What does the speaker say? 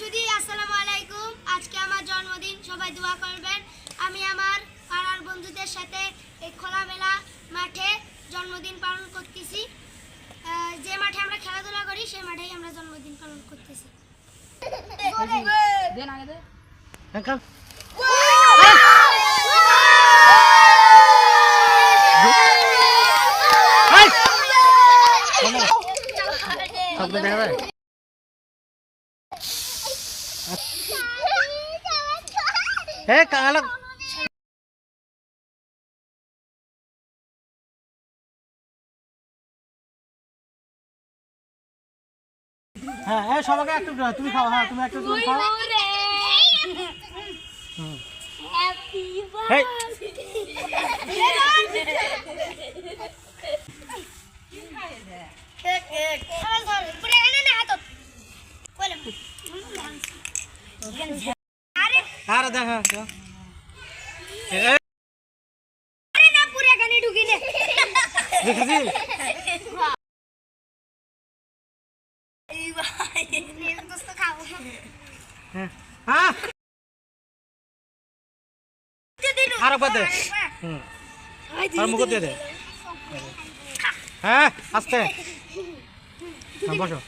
সুধী আসসালামু আলাইকুম। আজকে আমার জন্মদিন সবাই দোয়া করবেন। আমি আমার পাড়ার বন্ধুদের সাথে এই খোলামেলা মাঠে জন্মদিন পালন করতেছি। যে মাঠে আমরা খেলাধুলা করি সেই মাঠেই আমরা জন্মদিন পালন করতেছি। দেখা যায়? হে কালো হ্যাঁ হ্যাঁ সবাইকে একটু তুমি খাও হ্যাঁ তুমি একটু তুমি খাও। আরে দেখা আরে হ্যাঁ। আর একবার দে। আর মুখ দিয়ে দে। হ্যাঁ আস্তে। হ্যাঁ, বসো।